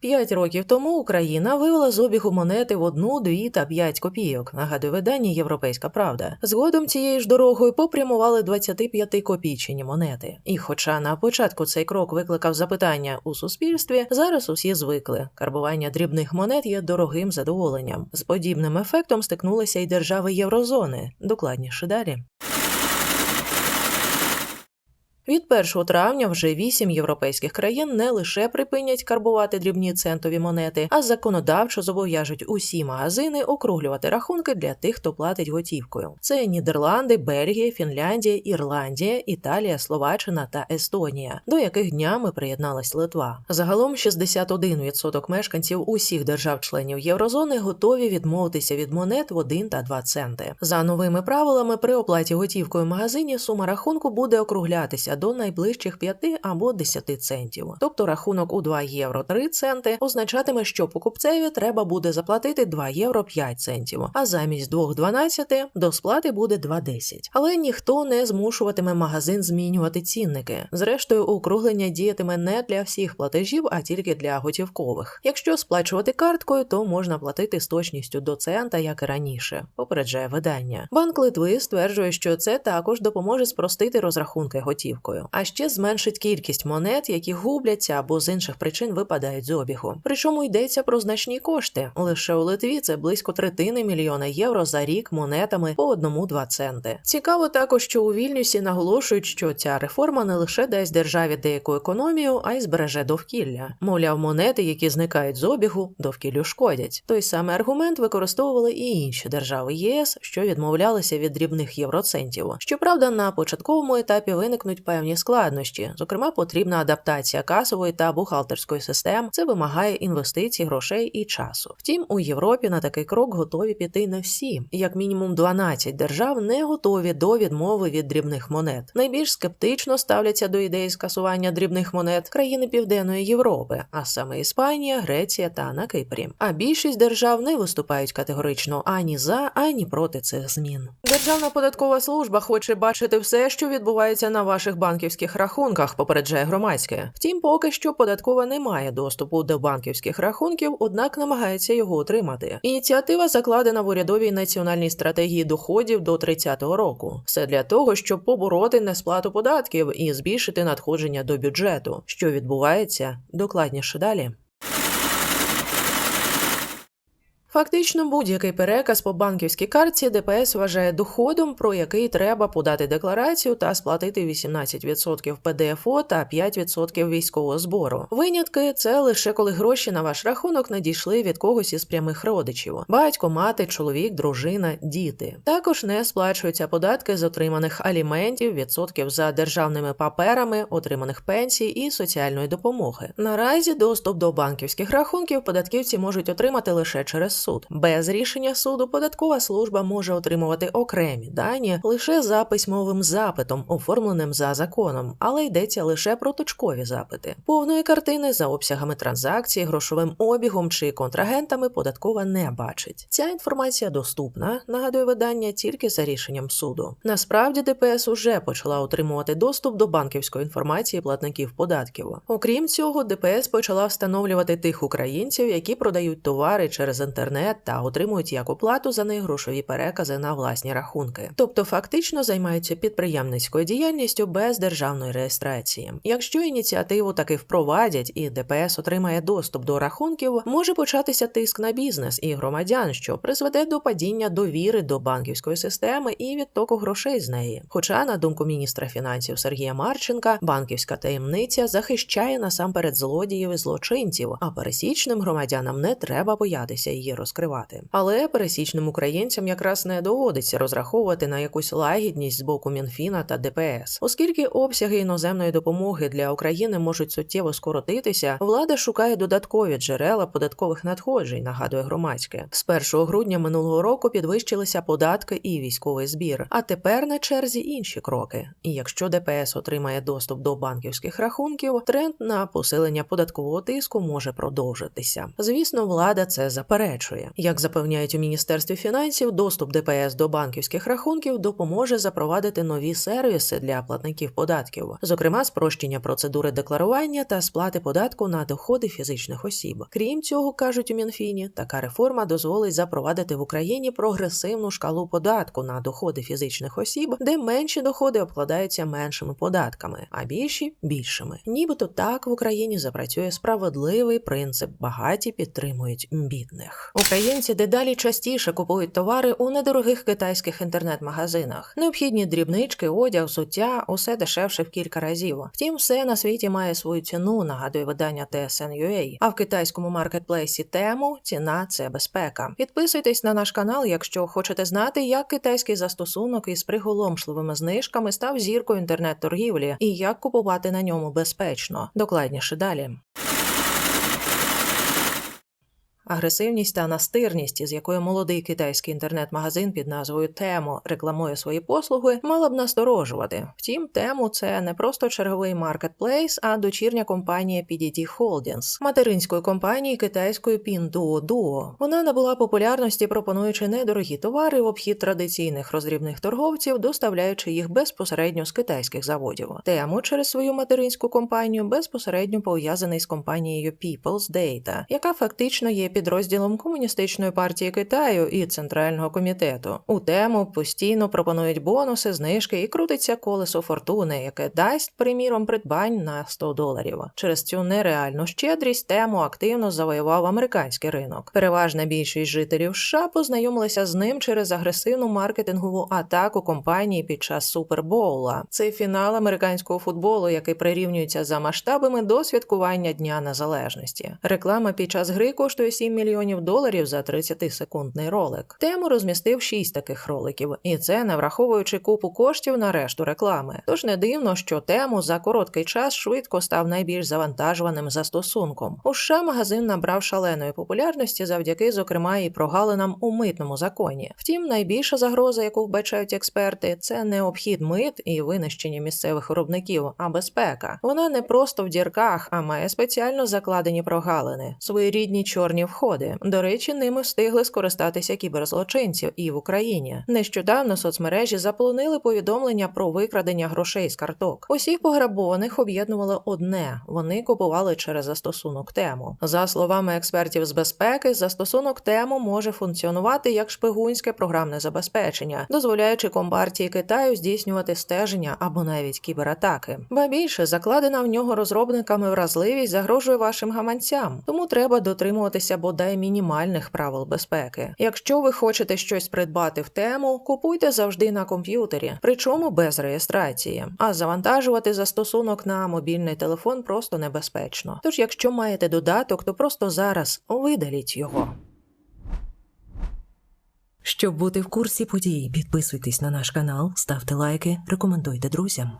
П'ять років тому Україна вивела з обігу монети в одну, дві та п'ять копійок. Нагадує видання Європейська Правда. Згодом цією ж дорогою попрямували 25 копійчині монети. І, хоча на початку цей крок викликав запитання у суспільстві, зараз усі звикли. Карбування дрібних монет є дорогим задоволенням. З подібним ефектом стикнулися й держави Єврозони. Докладніше далі. Від 1 травня вже вісім європейських країн не лише припинять карбувати дрібні центові монети, а законодавчо зобов'яжуть усі магазини округлювати рахунки для тих, хто платить готівкою. Це Нідерланди, Бельгія, Фінляндія, Ірландія, Італія, Словаччина та Естонія, до яких днями приєдналась Литва. Загалом 61% мешканців усіх держав-членів Єврозони готові відмовитися від монет в 1 та 2 центи. За новими правилами, при оплаті готівкою в магазині сума рахунку буде округлятися до найближчих 5 або 10 центів. Тобто рахунок у 2 євро 3 центи означатиме, що покупцеві треба буде заплатити 2 євро 5 центів, а замість 2,12 до сплати буде 2,10. Але ніхто не змушуватиме магазин змінювати цінники. Зрештою, округлення діятиме не для всіх платежів, а тільки для готівкових. Якщо сплачувати карткою, то можна платити з точністю до цента, як і раніше. Попереджає видання. Банк Литви стверджує, що це також допоможе спростити розрахунки готівкою, а ще зменшить кількість монет, які губляться або з інших причин випадають з обігу. Причому йдеться про значні кошти. Лише у Литві це близько третини мільйона євро за рік монетами по одному-два центи. Цікаво також, що у Вільнюсі наголошують, що ця реформа не лише дасть державі деяку економію, а й збереже довкілля. Мовляв, монети, які зникають з обігу, довкіллю шкодять. Той самий аргумент використовували і інші держави ЄС, що відмовлялися від дрібних євроцентів. Щоправда, на початковому етапі виникнуть певні складнощі. Зокрема, потрібна адаптація касової та бухгалтерської систем. Це вимагає інвестицій, грошей і часу. Втім, у Європі на такий крок готові піти не всі. Як мінімум 12 держав не готові до відмови від дрібних монет. Найбільш скептично ставляться до ідеї скасування дрібних монет країни Південної Європи, а саме Іспанія, Греція та на Кипрі. А більшість держав не виступають категорично ані за, ані проти цих змін. Державна податкова служба хоче бачити все, що відбувається на ваших банківських рахунках, попереджає громадське. Втім, поки що податкова не має доступу до банківських рахунків, однак намагається його отримати. Ініціатива закладена в урядовій національній стратегії доходів до 30-го року. Все для того, щоб побороти несплату податків і збільшити надходження до бюджету. Що відбувається докладніше далі. Фактично, будь-який переказ по банківській картці ДПС вважає доходом, про який треба подати декларацію та сплатити 18% ПДФО та 5% військового збору. Винятки це лише коли гроші на ваш рахунок надійшли від когось із прямих родичів: батько, мати, чоловік, дружина, діти. Також не сплачуються податки з отриманих аліментів, відсотків за державними паперами, отриманих пенсій і соціальної допомоги. Наразі доступ до банківських рахунків податківці можуть отримати лише через суд. Без рішення суду податкова служба може отримувати окремі дані лише за письмовим запитом, оформленим за законом, але йдеться лише про точкові запити. Повної картини за обсягами транзакцій, грошовим обігом чи контрагентами податкова не бачить. Ця інформація доступна, нагадує видання тільки за рішенням суду. Насправді ДПС уже почала отримувати доступ до банківської інформації платників податків. Окрім цього, ДПС почала встановлювати тих українців, які продають товари через інтернет та отримують як оплату за них грошові перекази на власні рахунки, тобто фактично займаються підприємницькою діяльністю без державної реєстрації. Якщо ініціативу таки впровадять і ДПС отримає доступ до рахунків, може початися тиск на бізнес і громадян, що призведе до падіння довіри до банківської системи і відтоку грошей з неї. Хоча, на думку міністра фінансів Сергія Марченка, банківська таємниця захищає насамперед злодіїв і злочинців, а пересічним громадянам не треба боятися її розкривати. Але пересічним українцям якраз не доводиться розраховувати на якусь лагідність з боку Мінфіна та ДПС, оскільки обсяги іноземної допомоги для України можуть суттєво скоротитися. Влада шукає додаткові джерела податкових надходжень. Нагадує громадське з 1 грудня минулого року підвищилися податки і військовий збір. А тепер на черзі інші кроки. І якщо ДПС отримає доступ до банківських рахунків, тренд на посилення податкового тиску може продовжитися. Звісно, влада це заперечує. Збільшує. Як запевняють у міністерстві фінансів, доступ ДПС до банківських рахунків допоможе запровадити нові сервіси для платників податків, зокрема спрощення процедури декларування та сплати податку на доходи фізичних осіб. Крім цього, кажуть у Мінфіні, така реформа дозволить запровадити в Україні прогресивну шкалу податку на доходи фізичних осіб, де менші доходи обкладаються меншими податками, а більші більшими. Нібито так в Україні запрацює справедливий принцип багаті підтримують бідних. Українці дедалі частіше купують товари у недорогих китайських інтернет-магазинах. Необхідні дрібнички, одяг, взуття усе дешевше в кілька разів. Втім, все на світі має свою ціну, нагадує видання TSN.ua. А в китайському маркетплейсі Тему ціна це безпека. Підписуйтесь на наш канал, якщо хочете знати, як китайський застосунок із приголомшливими знижками став зіркою інтернет-торгівлі і як купувати на ньому безпечно. Докладніше далі. Агресивність та настирність, із якою молодий китайський інтернет-магазин під назвою Тему рекламує свої послуги, мала б насторожувати. Втім, Тему це не просто черговий маркетплейс, а дочірня компанія PDD Holdings, материнської компанії китайської Pinduoduo. Вона набула популярності, пропонуючи недорогі товари в обхід традиційних роздрібних торговців, доставляючи їх безпосередньо з китайських заводів. Тему через свою материнську компанію безпосередньо пов'язаний з компанією People's Data, яка фактично є підрозділом комуністичної партії Китаю і центрального комітету. У тему постійно пропонують бонуси, знижки і крутиться колесо фортуни, яке дасть, приміром, придбань на 100 доларів. Через цю нереальну щедрість тему активно завоював американський ринок. Переважна більшість жителів США познайомилися з ним через агресивну маркетингову атаку компанії під час Супербоула. Це фінал американського футболу, який прирівнюється за масштабами до святкування Дня Незалежності. Реклама під час гри коштує 7 мільйонів доларів за 30-секундний ролик. Тему розмістив 6 таких роликів, і це не враховуючи купу коштів на решту реклами. Тож не дивно, що тему за короткий час швидко став найбільш завантажуваним застосунком. У США магазин набрав шаленої популярності завдяки, зокрема, і прогалинам у митному законі. Втім, найбільша загроза, яку вбачають експерти, це не обхід мит і винищення місцевих виробників, а безпека. Вона не просто в дірках, а має спеціально закладені прогалини, своєрідні чорні входи. До речі, ними встигли скористатися кіберзлочинців і в Україні. Нещодавно соцмережі заполонили повідомлення про викрадення грошей з карток. Усіх пограбованих об'єднувало одне: вони купували через застосунок тему. За словами експертів з безпеки, застосунок тему може функціонувати як шпигунське програмне забезпечення, дозволяючи компартії Китаю здійснювати стеження або навіть кібератаки. Ба більше закладена в нього розробниками вразливість загрожує вашим гаманцям, тому треба дотримуватися бодай мінімальних правил безпеки. Якщо ви хочете щось придбати в тему, купуйте завжди на комп'ютері, причому без реєстрації. А завантажувати застосунок на мобільний телефон просто небезпечно. Тож, якщо маєте додаток, то просто зараз видаліть його. Щоб бути в курсі подій, підписуйтесь на наш канал, ставте лайки, рекомендуйте друзям.